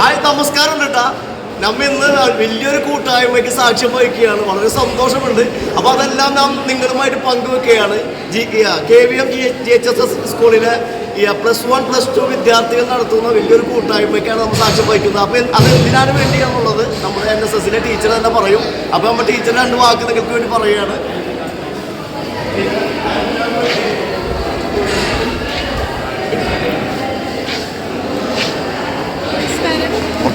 Hi നമസ്കാരം കേട്ടാ നമ്മ ഇന്ന് വലിയൊരു കൂട്ടായ്മയ്ക്ക് സാക്ഷ്യം വഹിക്കുകയാണ്. വളരെ സന്തോഷമുണ്ട്. അപ്പോൾ അതെല്ലാം നാം നിങ്ങളുമായിട്ട് പങ്കുവെക്കുകയാണ്. G K V M G H S S സ്കൂളിലെ പ്ലസ് വൺ പ്ലസ് ടു വിദ്യാർത്ഥികൾ നടത്തുന്ന വലിയൊരു കൂട്ടായ്മയ്ക്കാണ് നമ്മൾ സാക്ഷ്യം വഹിക്കുന്നത്. അപ്പോൾ അത് എന്തിനാണ് വേണ്ടിയാണുള്ളത്? നമ്മുടെ എൻ എസ് എസിലെ ടീച്ചർ തന്നെ പറയും. അപ്പോൾ നമ്മുടെ ടീച്ചർ രണ്ട് വാക്ക് നിങ്ങൾക്ക് വേണ്ടി പറയുകയാണ്.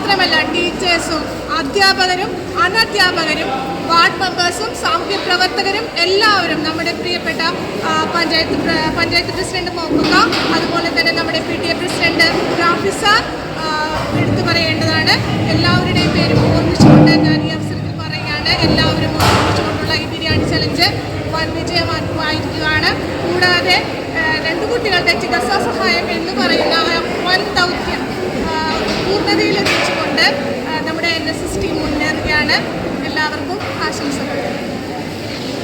മാത്രമല്ല ടീച്ചേഴ്സും അധ്യാപകരും അനധ്യാപകരും വാർഡ് മെമ്പേഴ്സും സാമൂഹ്യ പ്രവർത്തകരും എല്ലാവരും നമ്മുടെ പ്രിയപ്പെട്ട പഞ്ചായത്ത് പഞ്ചായത്ത് പ്രസിഡന്റ് മോക്കുക അതുപോലെ തന്നെ നമ്മുടെ P T A president Rafi sir എടുത്തു പറയേണ്ടതാണ്. എല്ലാവരുടെയും പേരും ഓർമ്മിച്ചുകൊണ്ട് ഞാൻ ഈ അവസരത്തിൽ പറയുകയാണ്. എല്ലാവരും ഓർമ്മിച്ചുകൊണ്ടുള്ള ഈ ബിരിയാണി ചലഞ്ച് വൻ വിജയമായിരിക്കുകയാണ് കൂടാതെ രണ്ടു കുട്ടികളുടെ ചികിത്സാ സഹായം എന്ന് പറയുന്ന വൻ ദൗത്യം പൂർണതയിലെത്തിച്ചുകൊണ്ട് നമ്മുടെ എൻ എസ് എസ് ടീം മുന്നേറുകയാണ്. എല്ലാവർക്കും ആശംസകൾ.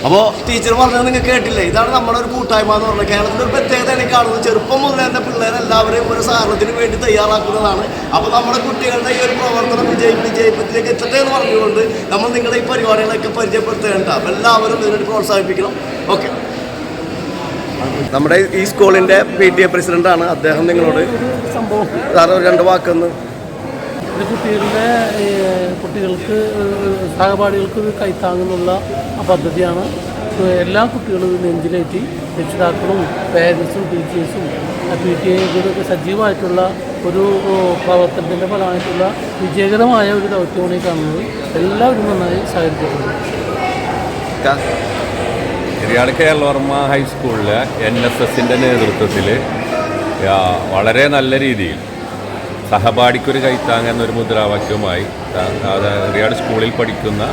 അപ്പോൾ ടീച്ചർ പറഞ്ഞത് നിങ്ങൾ കേട്ടില്ലേ? ഇതാണ് നമ്മുടെ ഒരു കൂട്ടായ്മ എന്ന് പറഞ്ഞത് കേരളത്തിന്റെ ഒരു പ്രത്യേകത എനിക്ക് കാണുന്നത്. ചെറുപ്പം മുതൽ തന്നെ പിള്ളേരെല്ലാവരെയും ഒരു സഹകരണത്തിന് വേണ്ടി തയ്യാറാക്കുന്നതാണ്. അപ്പോൾ നമ്മുടെ കുട്ടികളുടെ ഈ ഒരു പ്രവർത്തനം വിജയി വിജയിപ്പത്തിലേക്ക് എത്തട്ടെ എന്ന് പറഞ്ഞുകൊണ്ട് നമ്മൾ നിങ്ങളുടെ ഈ പരിപാടികളൊക്കെ പരിചയപ്പെടുത്തേണ്ട അപ്പോൾ എല്ലാവരും ഇതിനുവേണ്ടി പ്രോത്സാഹിപ്പിക്കണം. ഓക്കെ. നമ്മുടെ ഈ സ്കൂളിന്റെ പി ടി എ പ്രസിഡന്റാണ് അദ്ദേഹം നിങ്ങളോട് സംഭവം സാറ് രണ്ട് വാക്കൊന്ന് ഇത് കുട്ടികളുടെ കുട്ടികൾക്ക് സഹപാഠികൾക്ക് കൈത്താങ്ങുന്നുള്ള പദ്ധതിയാണ്. എല്ലാ കുട്ടികളും ഇത് നെഞ്ചിലേറ്റി രക്ഷിതാക്കളും പേരൻസും ടീച്ചേഴ്സും പി ടി എ സജീവമായിട്ടുള്ള ഒരു പ്രവർത്തനത്തിന്റെ ഫലമായിട്ടുള്ള വിജയകരമായ ഒരു ദൗത്യമാണ് ഈ കാണുന്നത്. എല്ലാവരും നന്നായി സഹകരിച്ചിട്ടുണ്ട്. എറിയാട് കേരളവർമ്മ ഹൈസ്കൂളിലെ എൻ എസ് എസിന്റെ നേതൃത്വത്തിൽ വളരെ നല്ല രീതിയിൽ സഹപാഠിക്കൊരു കൈത്താങ് എന്നൊരു മുദ്രാവാക്യവുമായി റിയാഡ് സ്കൂളിൽ പഠിക്കുന്ന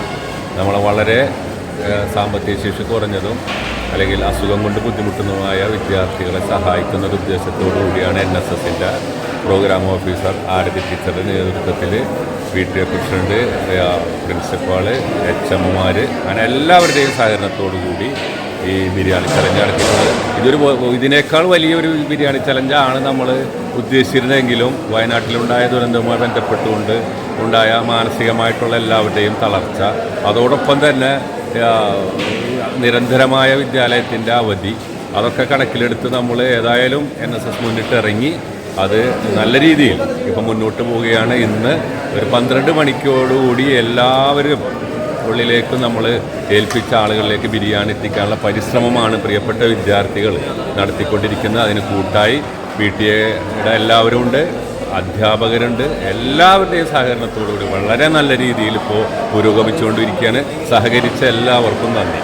നമ്മളെ വളരെ സാമ്പത്തിക ശേഷി കുറഞ്ഞതും അല്ലെങ്കിൽ അസുഖം കൊണ്ട് ബുദ്ധിമുട്ടുന്നതുമായ വിദ്യാർത്ഥികളെ സഹായിക്കുന്ന ഒരു ഉദ്ദേശത്തോടു കൂടിയാണ് എൻ എസ് എസിന്റെ പ്രോഗ്രാം ഓഫീസർ ആരതി ടീച്ചറുടെ നേതൃത്വത്തിൽ P T A president principal H എമ്മുമാർ അങ്ങനെ എല്ലാവരുടെയും സഹകരണത്തോടു കൂടി ഈ ബിരിയാണി ചലഞ്ച് നടത്തിയിട്ടുള്ളത് ഇതൊരു ഇതിനേക്കാൾ വലിയൊരു ബിരിയാണി ചലഞ്ചാണ് നമ്മൾ ഉദ്ദേശിച്ചിരുന്നതെങ്കിലും വയനാട്ടിലുണ്ടായ ദുരന്തവുമായി ബന്ധപ്പെട്ടുകൊണ്ട് ഉണ്ടായ മാനസികമായിട്ടുള്ള എല്ലാവരുടെയും തളർച്ച. അതോടൊപ്പം തന്നെ നിരന്തരമായ വിദ്യാലയത്തിന്റെ അവധി. അതൊക്കെ കണക്കിലെടുത്ത് നമ്മൾ ഏതായാലും എൻ എസ് എസ് മുന്നിട്ട് ഇറങ്ങി അത് നല്ല രീതിയിൽ ഇപ്പം മുന്നോട്ട് പോവുകയാണ്. ഇന്ന് ഒരു പന്ത്രണ്ട് മണിക്കോടുകൂടി എല്ലാവരും ഉള്ളിലേക്ക് നമ്മൾ ഏൽപ്പിച്ച ആളുകളിലേക്ക് ബിരിയാണി എത്തിക്കാനുള്ള പരിശ്രമമാണ് പ്രിയപ്പെട്ട വിദ്യാർത്ഥികൾ നടത്തിക്കൊണ്ടിരിക്കുന്നത്. അതിന് കൂട്ടായി പി ടി എയുടെ എല്ലാവരും ഉണ്ട് അധ്യാപകരുണ്ട് എല്ലാവരുടെയും സഹകരണത്തോടുകൂടി വളരെ നല്ല രീതിയിൽ ഇപ്പോൾ പുരോഗമിച്ചുകൊണ്ടിരിക്കുകയാണ്. സഹകരിച്ച എല്ലാവർക്കും നന്ദി.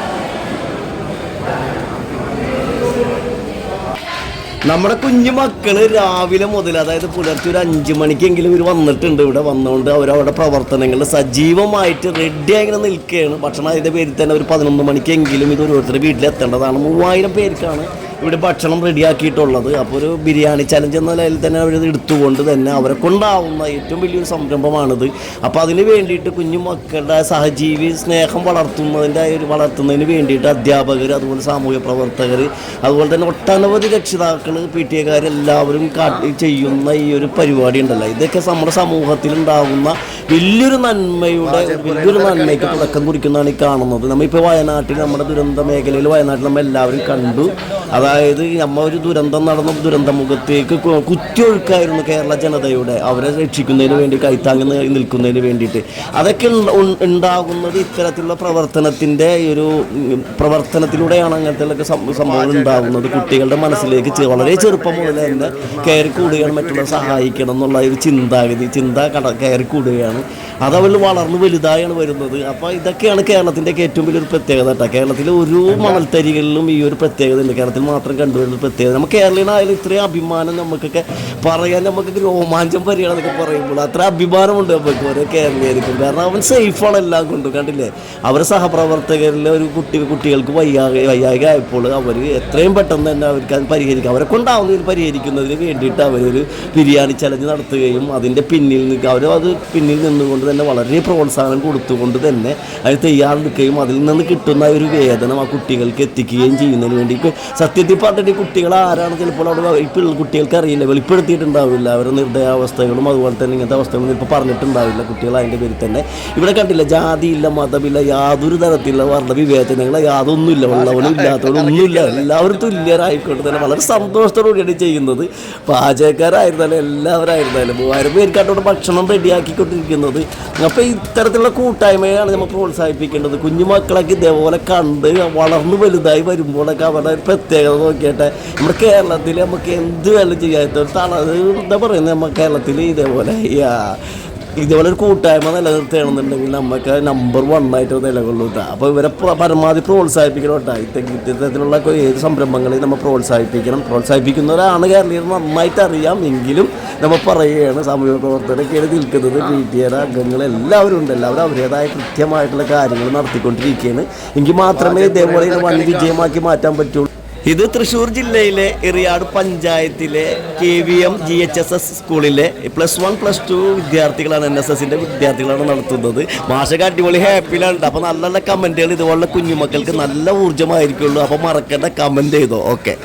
നമ്മുടെ കുഞ്ഞു മക്കൾ രാവിലെ മുതൽ അതായത് പുലർച്ചെ ഒരു അഞ്ചു മണിക്കെങ്കിലും ഇവർ വന്നിട്ടുണ്ട് ഇവിടെ. വന്നുകൊണ്ട് അവരവരുടെ പ്രവർത്തനങ്ങളിൽ സജീവമായിട്ട് റെഡി ആയിങ്ങനെ നിൽക്കുകയാണ്. ഭക്ഷണം അതിന്റെ പേരിൽ തന്നെ ഒരു പതിനൊന്ന് മണിക്കെങ്കിലും ഇത് ഓരോരുത്തരുടെ വീട്ടിലെത്തേണ്ടതാണ്. മൂവായിരം പേർക്കാണ് ഇവിടെ ഭക്ഷണം റെഡിയാക്കിയിട്ടുള്ളത്. അപ്പോൾ ഒരു ബിരിയാണി ചലഞ്ച് എന്ന നിലയിൽ തന്നെ അവരത് എടുത്തുകൊണ്ട് തന്നെ അവരെ കൊണ്ടാവുന്ന ഏറ്റവും വലിയൊരു സംരംഭമാണിത്. അപ്പോൾ അതിന് വേണ്ടിയിട്ട് കുഞ്ഞു മക്കളുടെ സഹജീവി സ്നേഹം വളർത്തുന്നതിന്റെ ഒരു വളർത്തുന്നതിന് വേണ്ടിയിട്ട് അധ്യാപകർ അതുപോലെ സാമൂഹ്യ പ്രവർത്തകർ അതുപോലെ തന്നെ ഒട്ടനവധി രക്ഷിതാക്കൾ പി ടി എക്കാരെല്ലാവരും കാട്ടി ചെയ്യുന്ന ഈ ഒരു പരിപാടി ഉണ്ടല്ലോ ഇതൊക്കെ നമ്മുടെ സമൂഹത്തിൽ ഉണ്ടാകുന്ന വലിയൊരു നന്മയുടെ വലിയൊരു നന്മയ്ക്ക് തുടക്കം കുറിക്കുന്നതാണ് ഈ കാണുന്നത്. നമ്മളിപ്പോൾ വയനാട്ടിൽ നമ്മുടെ ദുരന്ത മേഖലയിൽ വയനാട്ടിൽ നമ്മൾ എല്ലാവരും കണ്ടു. അതായത് നമ്മ ഒരു ദുരന്തം നടന്ന ദുരന്തമുഖത്തേക്ക് മുഖത്തേക്ക് കുത്തിയൊഴുക്കായിരുന്നു കേരള ജനതയുടെ. അവരെ രക്ഷിക്കുന്നതിന് വേണ്ടി കൈത്താങ്ങി നിൽക്കുന്നതിന് വേണ്ടിയിട്ട്. അതൊക്കെ ഉണ്ടാകുന്നത് ഇത്തരത്തിലുള്ള പ്രവർത്തനത്തിന്റെ ഒരു പ്രവർത്തനത്തിലൂടെയാണ് അങ്ങനത്തെ സംഭവങ്ങൾ ഉണ്ടാകുന്നത്. കുട്ടികളുടെ മനസ്സിലേക്ക് വളരെ ചെറുപ്പം മുതൽ തന്നെ കയറി കൂടുകയാണ് മറ്റുള്ളവരെ സഹായിക്കണം എന്നുള്ള ഒരു ചിന്താഗതി ചിന്ത കട കയറി കൂടുകയാണ്. അതവൾ വളർന്ന് വലുതായാണ് വരുന്നത്. അപ്പോൾ ഇതൊക്കെയാണ് കേരളത്തിന്റെ ഏറ്റവും വലിയൊരു പ്രത്യേകത കേട്ടോ കേരളത്തിലെ ഒരു മണൽത്തരികളിലും ഈ ഒരു പ്രത്യേകത ഉണ്ട് കേരളത്തിൽ മാത്രം കണ്ടുവരുന്ന പ്രത്യേകത. നമുക്ക് കേരളീയനായാലും ഇത്രയും അഭിമാനം നമുക്കൊക്കെ പറയാൻ നമുക്കൊക്കെ രോമാഞ്ചം വരികയാണെന്നൊക്കെ പറയുമ്പോൾ അത്ര അഭിമാനമുണ്ട് നമുക്ക് ഓരോ കേരളീയർക്കും. കാരണം അവൻ സേഫാണ് എല്ലാം കൊണ്ടും. കണ്ടില്ലേ? അവരെ സഹപ്രവർത്തകരിലെ ഒരു കുട്ടി കുട്ടികൾക്ക് വയ്യാകെ വയ്യാകെ ആയപ്പോൾ അവർ എത്രയും പെട്ടെന്ന് തന്നെ അവർക്ക് അത് പരിഹരിക്കാം. അവരെ കൊണ്ടാവുന്നതിൽ പരിഹരിക്കുന്നതിന് വേണ്ടിയിട്ട് അവരൊരു ബിരിയാണി ചലഞ്ച് നടത്തുകയും അതിന്റെ പിന്നിൽ നിൽക്കുക അവർ അത് പിന്നിൽ നിന്നുകൊണ്ട് തന്നെ വളരെ പ്രോത്സാഹനം കൊടുത്തുകൊണ്ട് തന്നെ അത് തയ്യാറെടുക്കുകയും അതിൽ നിന്ന് കിട്ടുന്ന ഒരു വേദന ആ കുട്ടികൾക്ക് എത്തിക്കുകയും ചെയ്യുന്നതിന് വേണ്ടി. ഇപ്പോൾ സത്യത്തിൽ പറഞ്ഞിട്ട് കുട്ടികൾ ആരാണ് ചിലപ്പോൾ അവിടെ ഇപ്പോൾ കുട്ടികൾക്ക് അറിയില്ല. വെളിപ്പെടുത്തിയിട്ടുണ്ടാവില്ല. അവരുടെ നിർദ്ദയാവസ്ഥകളും അതുപോലെ തന്നെ ഇങ്ങനത്തെ അവസ്ഥകളും ഇപ്പോൾ പറഞ്ഞിട്ടുണ്ടാവില്ല. കുട്ടികൾ അതിന്റെ പേരിൽ തന്നെ. ഇവിടെ കണ്ടില്ല ജാതിയില്ല മതമില്ല യാതൊരു തരത്തിലുള്ള വർണ വിവേചനങ്ങൾ യാതൊന്നുമില്ല. ഉള്ളവനും ഇല്ലാത്തവനും ഒന്നുമില്ല. എല്ലാവരും തുല്യരായിക്കൊണ്ട് തന്നെ വളരെ സന്തോഷത്തോടുകൂടിയാണ് ചെയ്യുന്നത്. പാചകക്കാരായിരുന്നാലും എല്ലാവരായിരുന്നാലും മൂവായിരം പേർക്കാട്ടോട് ഭക്ഷണം റെഡിയാക്കിക്കൊണ്ടിരിക്കുന്നത് അപ്പോൾ ഇത്തരത്തിലുള്ള കൂട്ടായ്മയാണ് നമ്മൾ പ്രോത്സാഹിപ്പിക്കേണ്ടത്. കുഞ്ഞു മക്കളൊക്കെ ഇതേപോലെ കണ്ട് വളർന്നു വലുതായി വരുമ്പോഴൊക്കെ അവരുടെ ഒരു പ്രത്യേകത നോക്കിയിട്ട്. നമ്മുടെ കേരളത്തിൽ നമുക്ക് എന്ത് വേണം ചെയ്യാത്ത ഒരു എന്താ പറയുന്നത്? നമ്മൾ കേരളത്തിൽ ഇതേപോലെ ഇതേപോലെ ഒരു കൂട്ടായ്മ നിലനിർത്തുകയാണെന്നുണ്ടെങ്കിൽ നമുക്ക് നമ്പർ വൺ ആയിട്ട് നിലകൊള്ളൂ കേട്ടോ അപ്പോൾ ഇവരെ പ്ര- പരമാവധി പ്രോത്സാഹിപ്പിക്കണം കേട്ടോ ഇത്ത- ഇത്തരത്തിലുള്ള ഏത് സംരംഭങ്ങളെയും നമ്മൾ പ്രോത്സാഹിപ്പിക്കണം. പ്രോത്സാഹിപ്പിക്കുന്നവരാണ് കേരളീയർ നന്നായിട്ട് അറിയാം എങ്കിലും നമ്മൾ പറയുകയാണ് സാമൂഹ്യ പ്രവർത്തകരൊക്കെയാണ് നിൽക്കുന്നത് പി ടി എയുടെ അംഗങ്ങൾ എല്ലാവരും ഉണ്ട്. എല്ലാവരും അവരുടേതായ കൃത്യമായിട്ടുള്ള കാര്യങ്ങൾ നടത്തിക്കൊണ്ടിരിക്കുകയാണ്. എങ്കിൽ മാത്രമേ ഇതേപോലെ വൻ വിജയമാക്കി മാറ്റാൻ പറ്റുള്ളൂ. ഇത് തൃശ്ശൂർ ജില്ലയിലെ എറിയാട് പഞ്ചായത്തിലെ K V M G H S S സ്കൂളിലെ പ്ലസ് വൺ പ്ലസ് ടു വിദ്യാർത്ഥികളാണ് എൻ എസ് എസിന്റെ വിദ്യാർത്ഥികളാണ് നടത്തുന്നത്. മാഷൊക്കെ അടിപൊളി ഹാപ്പിയിലാണ്. അപ്പോൾ നല്ല നല്ല കമന്റുകൾ ഇതുപോലുള്ള കുഞ്ഞുമക്കൾക്ക് നല്ല ഊർജമായിരിക്കുള്ളൂ. അപ്പോൾ മറക്കേണ്ട കമന്റ് ചെയ്തോ. ഓക്കെ.